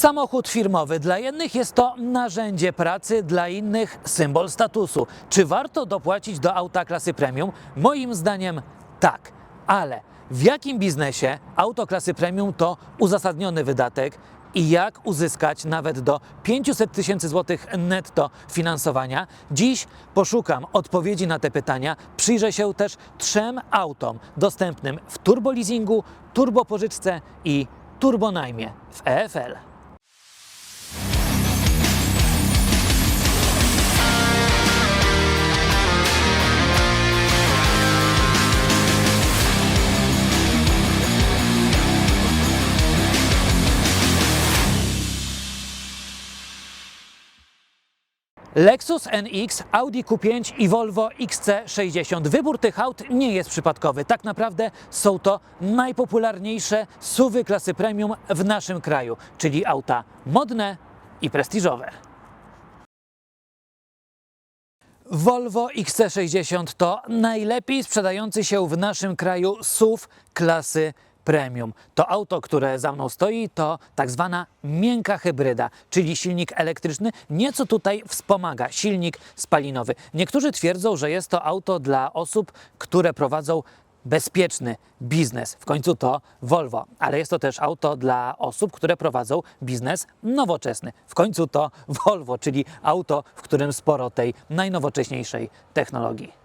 Samochód firmowy dla jednych jest to narzędzie pracy, dla innych symbol statusu. Czy warto dopłacić do auta klasy premium? Moim zdaniem tak, ale w jakim biznesie auto klasy premium to uzasadniony wydatek i jak uzyskać nawet do 500 tysięcy złotych netto finansowania? Dziś poszukam odpowiedzi na te pytania. Przyjrzę się też trzem autom dostępnym w turboleasingu, turbopożyczce i turbonajmie w EFL. Lexus NX, Audi Q5 i Volvo XC60. Wybór tych aut nie jest przypadkowy. Tak naprawdę są to najpopularniejsze SUVy klasy premium w naszym kraju, czyli auta modne i prestiżowe. Volvo XC60 to najlepiej sprzedający się w naszym kraju SUV klasy premium. To auto, które za mną stoi, to tak zwana miękka hybryda, czyli silnik elektryczny, nieco tutaj wspomaga silnik spalinowy. Niektórzy twierdzą, że jest to auto dla osób, które prowadzą bezpieczny biznes. W końcu to Volvo, ale jest to też auto dla osób, które prowadzą biznes nowoczesny. W końcu to Volvo, czyli auto, w którym sporo tej najnowocześniejszej technologii.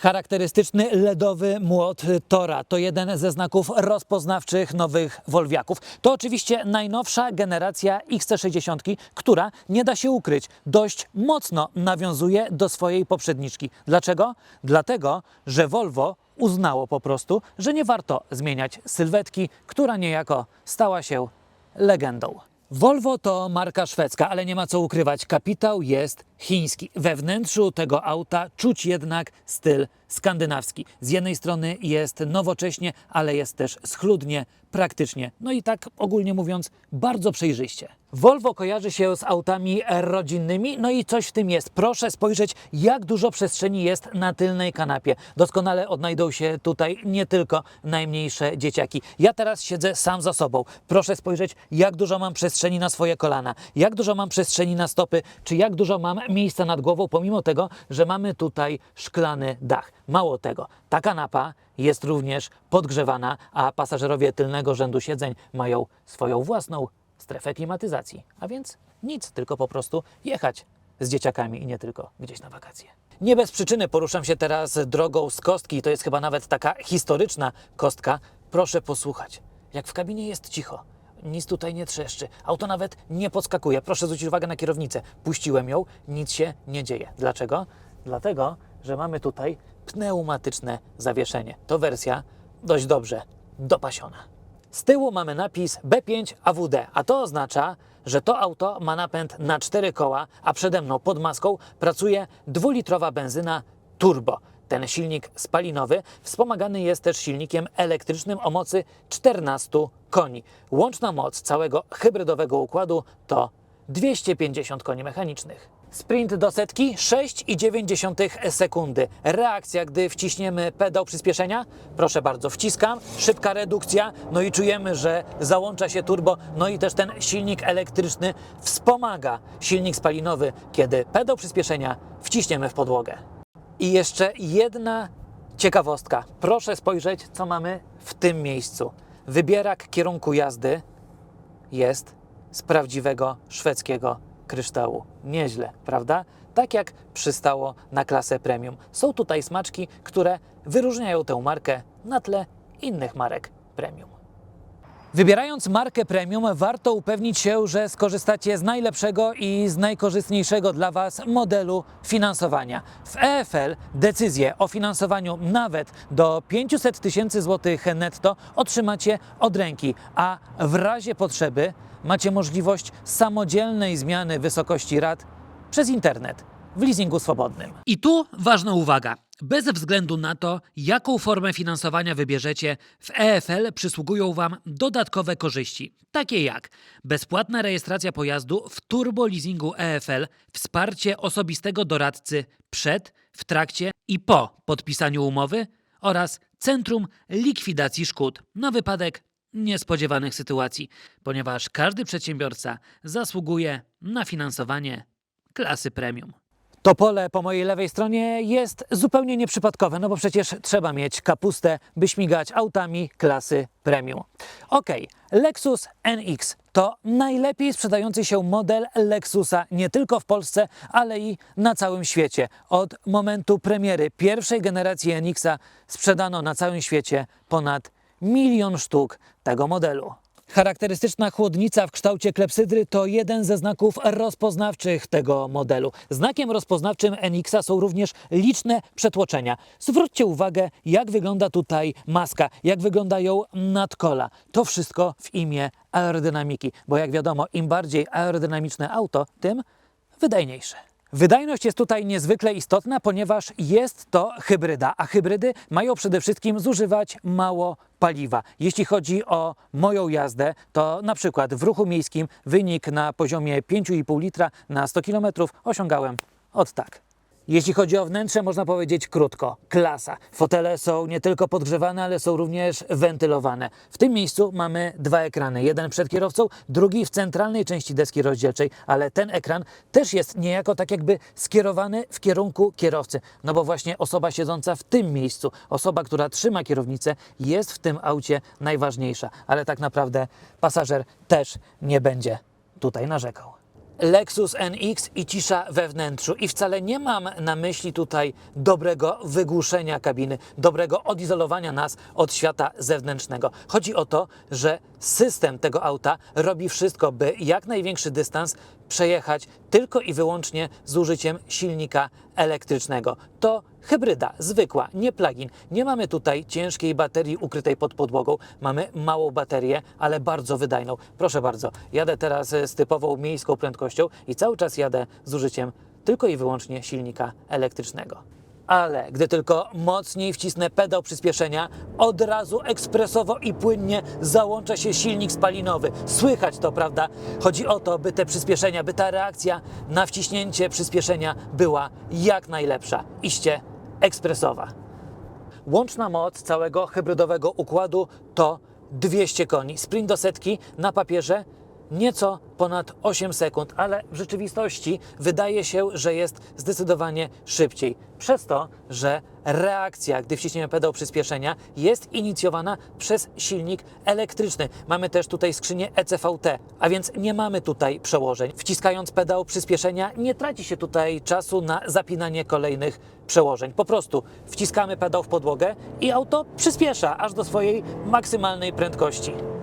Charakterystyczny LEDowy młot Tora to jeden ze znaków rozpoznawczych nowych Volviaków. To oczywiście najnowsza generacja XC60, która nie da się ukryć, dość mocno nawiązuje do swojej poprzedniczki. Dlaczego? Dlatego, że Volvo uznało po prostu, że nie warto zmieniać sylwetki, która niejako stała się legendą. Volvo to marka szwedzka, ale nie ma co ukrywać, kapitał jest chiński. We wnętrzu tego auta czuć jednak styl skandynawski. Z jednej strony jest nowocześnie, ale jest też schludnie, praktycznie. No i tak ogólnie mówiąc, bardzo przejrzyście. Volvo kojarzy się z autami rodzinnymi, no i coś w tym jest. Proszę spojrzeć, jak dużo przestrzeni jest na tylnej kanapie. Doskonale odnajdą się tutaj nie tylko najmniejsze dzieciaki. Ja teraz siedzę sam za sobą. Proszę spojrzeć, jak dużo mam przestrzeni na swoje kolana, jak dużo mam przestrzeni na stopy, czy jak dużo mam miejsca nad głową, pomimo tego, że mamy tutaj szklany dach. Mało tego, ta kanapa jest również podgrzewana, a pasażerowie tylnego rzędu siedzeń mają swoją własną strefę klimatyzacji. A więc nic, tylko po prostu jechać z dzieciakami i nie tylko gdzieś na wakacje. Nie bez przyczyny poruszam się teraz drogą z kostki, to jest chyba nawet taka historyczna kostka. Proszę posłuchać, jak w kabinie jest cicho. Nic tutaj nie trzeszczy. Auto nawet nie podskakuje. Proszę zwrócić uwagę na kierownicę. Puściłem ją, nic się nie dzieje. Dlaczego? Dlatego, że mamy tutaj pneumatyczne zawieszenie. To wersja dość dobrze dopasiona. Z tyłu mamy napis B5 AWD, a to oznacza, że to auto ma napęd na cztery koła, a przede mną pod maską pracuje dwulitrowa benzyna turbo. Ten silnik spalinowy wspomagany jest też silnikiem elektrycznym o mocy 14 koni. Łączna moc całego hybrydowego układu to 250 koni mechanicznych. Sprint do setki 6,9 sekundy. Reakcja, gdy wciśniemy pedał przyspieszenia? Proszę bardzo, wciskam, szybka redukcja, no i czujemy, że załącza się turbo, no i też ten silnik elektryczny wspomaga silnik spalinowy, kiedy pedał przyspieszenia wciśniemy w podłogę. I jeszcze jedna ciekawostka. Proszę spojrzeć, co mamy w tym miejscu. Wybierak kierunku jazdy jest z prawdziwego szwedzkiego kryształu. Nieźle, prawda? Tak jak przystało na klasę premium. Są tutaj smaczki, które wyróżniają tę markę na tle innych marek premium. Wybierając markę premium, warto upewnić się, że skorzystacie z najlepszego i z najkorzystniejszego dla Was modelu finansowania. W EFL decyzję o finansowaniu nawet do 500 tysięcy złotych netto otrzymacie od ręki, a w razie potrzeby macie możliwość samodzielnej zmiany wysokości rat przez internet w leasingu swobodnym. I tu ważna uwaga. Bez względu na to, jaką formę finansowania wybierzecie, w EFL przysługują Wam dodatkowe korzyści, takie jak bezpłatna rejestracja pojazdu w turbo leasingu EFL, wsparcie osobistego doradcy przed, w trakcie i po podpisaniu umowy oraz Centrum Likwidacji Szkód na wypadek niespodziewanych sytuacji, ponieważ każdy przedsiębiorca zasługuje na finansowanie klasy premium. To pole po mojej lewej stronie jest zupełnie nieprzypadkowe, no bo przecież trzeba mieć kapustę, by śmigać autami klasy premium. Ok, Lexus NX to najlepiej sprzedający się model Lexusa nie tylko w Polsce, ale i na całym świecie. Od momentu premiery pierwszej generacji NX-a sprzedano na całym świecie ponad milion sztuk tego modelu. Charakterystyczna chłodnica w kształcie klepsydry to jeden ze znaków rozpoznawczych tego modelu. Znakiem rozpoznawczym NX-a są również liczne przetłoczenia. Zwróćcie uwagę, jak wygląda tutaj maska, jak wyglądają nadkola. To wszystko w imię aerodynamiki, bo jak wiadomo, im bardziej aerodynamiczne auto, tym wydajniejsze. Wydajność jest tutaj niezwykle istotna, ponieważ jest to hybryda, a hybrydy mają przede wszystkim zużywać mało paliwa. Jeśli chodzi o moją jazdę, to na przykład w ruchu miejskim wynik na poziomie 5,5 litra na 100 km osiągałem od tak. Jeśli chodzi o wnętrze, można powiedzieć krótko. Klasa. Fotele są nie tylko podgrzewane, ale są również wentylowane. W tym miejscu mamy dwa ekrany. Jeden przed kierowcą, drugi w centralnej części deski rozdzielczej, ale ten ekran też jest niejako tak jakby skierowany w kierunku kierowcy. No bo właśnie osoba siedząca w tym miejscu, osoba, która trzyma kierownicę, jest w tym aucie najważniejsza. Ale tak naprawdę pasażer też nie będzie tutaj narzekał. Lexus NX i cisza we wnętrzu. I wcale nie mam na myśli tutaj dobrego wygłuszenia kabiny, dobrego odizolowania nas od świata zewnętrznego. Chodzi o to, że system tego auta robi wszystko, by jak największy dystans przejechać tylko i wyłącznie z użyciem silnika elektrycznego. To hybryda, zwykła, nie plug-in. Nie mamy tutaj ciężkiej baterii ukrytej pod podłogą. Mamy małą baterię, ale bardzo wydajną. Proszę bardzo, jadę teraz z typową miejską prędkością i cały czas jadę z użyciem tylko i wyłącznie silnika elektrycznego. Ale gdy tylko mocniej wcisnę pedał przyspieszenia, od razu ekspresowo i płynnie załącza się silnik spalinowy. Słychać to, prawda? Chodzi o to, by te przyspieszenia, by ta reakcja na wciśnięcie przyspieszenia była jak najlepsza. Iście ekspresowa. Łączna moc całego hybrydowego układu to 200 koni. Sprint do setki na papierze nieco ponad 8 sekund, ale w rzeczywistości wydaje się, że jest zdecydowanie szybciej. Przez to, że reakcja, gdy wciśniemy pedał przyspieszenia, jest inicjowana przez silnik elektryczny. Mamy też tutaj skrzynię ECVT, a więc nie mamy tutaj przełożeń. Wciskając pedał przyspieszenia, nie traci się tutaj czasu na zapinanie kolejnych przełożeń. Po prostu wciskamy pedał w podłogę i auto przyspiesza aż do swojej maksymalnej prędkości.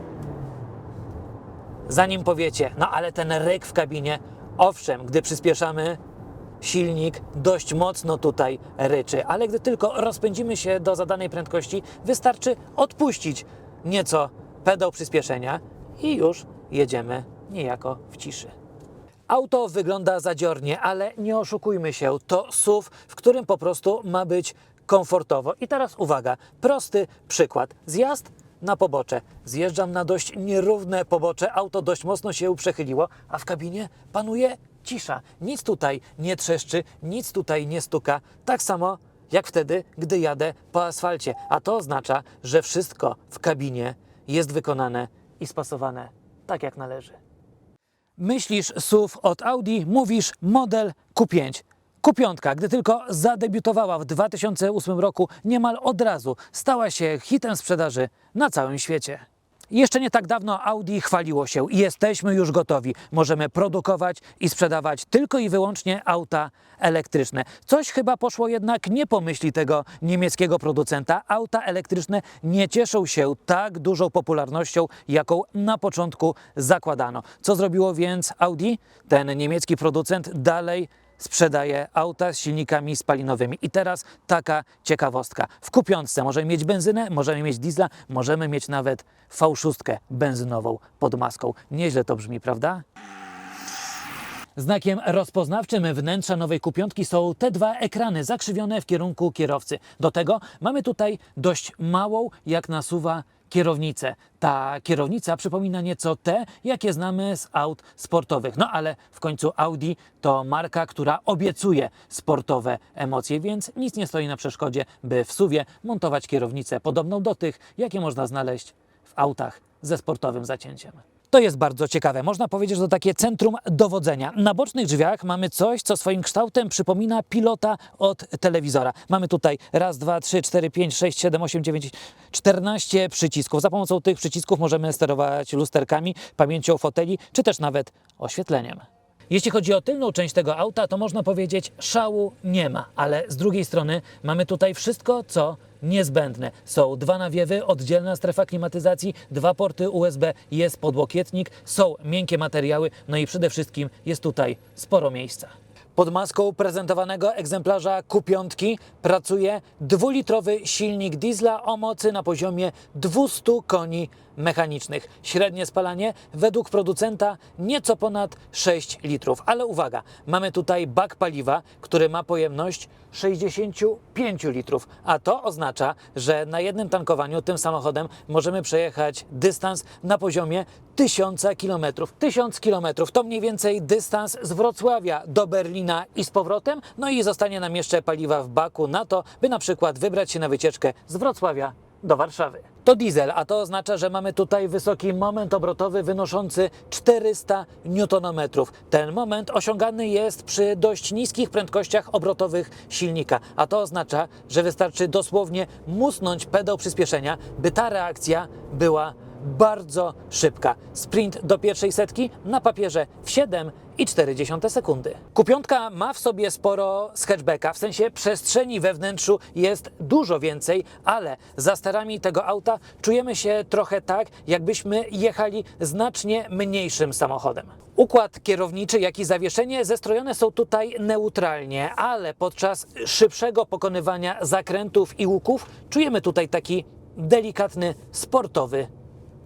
Zanim powiecie, no ale ten ryk w kabinie, owszem, gdy przyspieszamy, silnik dość mocno tutaj ryczy, ale gdy tylko rozpędzimy się do zadanej prędkości, wystarczy odpuścić nieco pedał przyspieszenia i już jedziemy niejako w ciszy. Auto wygląda zadziornie, ale nie oszukujmy się, to SUV, w którym po prostu ma być komfortowo. I teraz uwaga, prosty przykład. Zjazd na pobocze. Zjeżdżam na dość nierówne pobocze, auto dość mocno się przechyliło, a w kabinie panuje cisza. Nic tutaj nie trzeszczy, nic tutaj nie stuka. Tak samo jak wtedy, gdy jadę po asfalcie. A to oznacza, że wszystko w kabinie jest wykonane i spasowane tak jak należy. Myślisz SUV od Audi, mówisz model Q5. Q5, gdy tylko zadebiutowała w 2008 roku, niemal od razu stała się hitem sprzedaży na całym świecie. Jeszcze nie tak dawno Audi chwaliło się i jesteśmy już gotowi. Możemy produkować i sprzedawać tylko i wyłącznie auta elektryczne. Coś chyba poszło jednak nie po myśli tego niemieckiego producenta. Auta elektryczne nie cieszą się tak dużą popularnością, jaką na początku zakładano. Co zrobiło więc Audi? Ten niemiecki producent dalej sprzedaje auta z silnikami spalinowymi. I teraz taka ciekawostka. W kupiątce możemy mieć benzynę, możemy mieć diesla, możemy mieć nawet V6 benzynową pod maską. Nieźle to brzmi, prawda? Znakiem rozpoznawczym wnętrza nowej kupiątki są te dwa ekrany zakrzywione w kierunku kierowcy. Do tego mamy tutaj dość małą, jak nasuwa kierownicę. Ta kierownica przypomina nieco te, jakie znamy z aut sportowych. No ale w końcu Audi to marka, która obiecuje sportowe emocje, więc nic nie stoi na przeszkodzie, by w suwie montować kierownicę podobną do tych, jakie można znaleźć w autach ze sportowym zacięciem. To jest bardzo ciekawe. Można powiedzieć, że to takie centrum dowodzenia. Na bocznych drzwiach mamy coś, co swoim kształtem przypomina pilota od telewizora. Mamy tutaj raz, dwa, trzy, cztery, pięć, sześć, siedem, osiem, dziewięć, czternaście przycisków. Za pomocą tych przycisków możemy sterować lusterkami, pamięcią foteli, czy też nawet oświetleniem. Jeśli chodzi o tylną część tego auta, to można powiedzieć, szału nie ma, ale z drugiej strony mamy tutaj wszystko, co niezbędne. Są dwa nawiewy, oddzielna strefa klimatyzacji, dwa porty USB, jest podłokietnik, są miękkie materiały, no i przede wszystkim jest tutaj sporo miejsca. Pod maską prezentowanego egzemplarza Q5 pracuje dwulitrowy silnik diesla o mocy na poziomie 200 koni mechanicznych. Średnie spalanie według producenta nieco ponad 6 litrów. Ale uwaga, mamy tutaj bak paliwa, który ma pojemność 65 litrów, a to oznacza, że na jednym tankowaniu tym samochodem możemy przejechać dystans na poziomie 1000 km. 1000 km to mniej więcej dystans z Wrocławia do Berlina i z powrotem, no i zostanie nam jeszcze paliwa w baku na to, by na przykład wybrać się na wycieczkę z Wrocławia do Warszawy. To diesel, a to oznacza, że mamy tutaj wysoki moment obrotowy wynoszący 400 Nm. Ten moment osiągany jest przy dość niskich prędkościach obrotowych silnika, a to oznacza, że wystarczy dosłownie musnąć pedał przyspieszenia, by ta reakcja była bardzo szybka. Sprint do pierwszej setki na papierze w 7,4 sekundy. Kupiątka ma w sobie sporo z hatchbacka, w sensie przestrzeni we wnętrzu jest dużo więcej, ale za sterami tego auta czujemy się trochę tak, jakbyśmy jechali znacznie mniejszym samochodem. Układ kierowniczy, jak i zawieszenie zestrojone są tutaj neutralnie, ale podczas szybszego pokonywania zakrętów i łuków czujemy tutaj taki delikatny, sportowy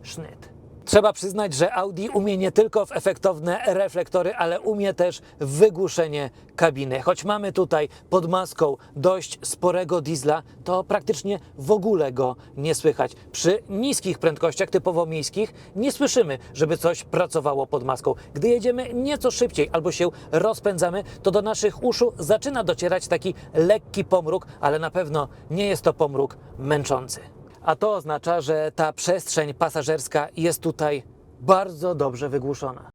sznyt. Trzeba przyznać, że Audi umie nie tylko w efektowne reflektory, ale umie też w wygłuszenie kabiny. Choć mamy tutaj pod maską dość sporego diesla, to praktycznie w ogóle go nie słychać. Przy niskich prędkościach, typowo miejskich, nie słyszymy, żeby coś pracowało pod maską. Gdy jedziemy nieco szybciej albo się rozpędzamy, to do naszych uszu zaczyna docierać taki lekki pomruk, ale na pewno nie jest to pomruk męczący a to oznacza, że ta przestrzeń pasażerska jest tutaj bardzo dobrze wygłuszona.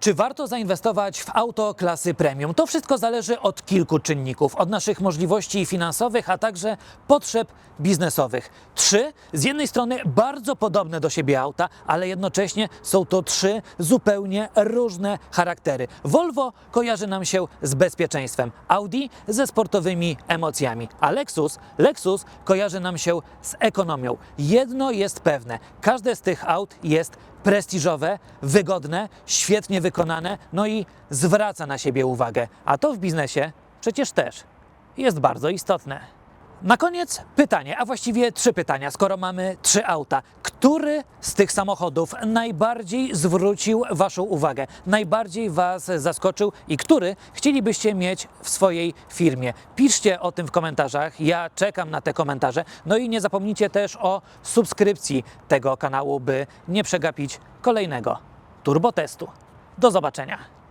Czy warto zainwestować w auto klasy premium? To wszystko zależy od kilku czynników. Od naszych możliwości finansowych, a także potrzeb biznesowych. Trzy, z jednej strony bardzo podobne do siebie auta, ale jednocześnie są to trzy zupełnie różne charaktery. Volvo kojarzy nam się z bezpieczeństwem, Audi ze sportowymi emocjami, a Lexus, Lexus kojarzy nam się z ekonomią. Jedno jest pewne, każde z tych aut jest prestiżowe, wygodne, świetnie wykonane, no i zwraca na siebie uwagę. A to w biznesie przecież też jest bardzo istotne. Na koniec pytanie, a właściwie trzy pytania, skoro mamy trzy auta. Który z tych samochodów najbardziej zwrócił Waszą uwagę, najbardziej Was zaskoczył i który chcielibyście mieć w swojej firmie? Piszcie o tym w komentarzach, ja czekam na te komentarze. No i nie zapomnijcie też o subskrypcji tego kanału, by nie przegapić kolejnego turbotestu. Do zobaczenia.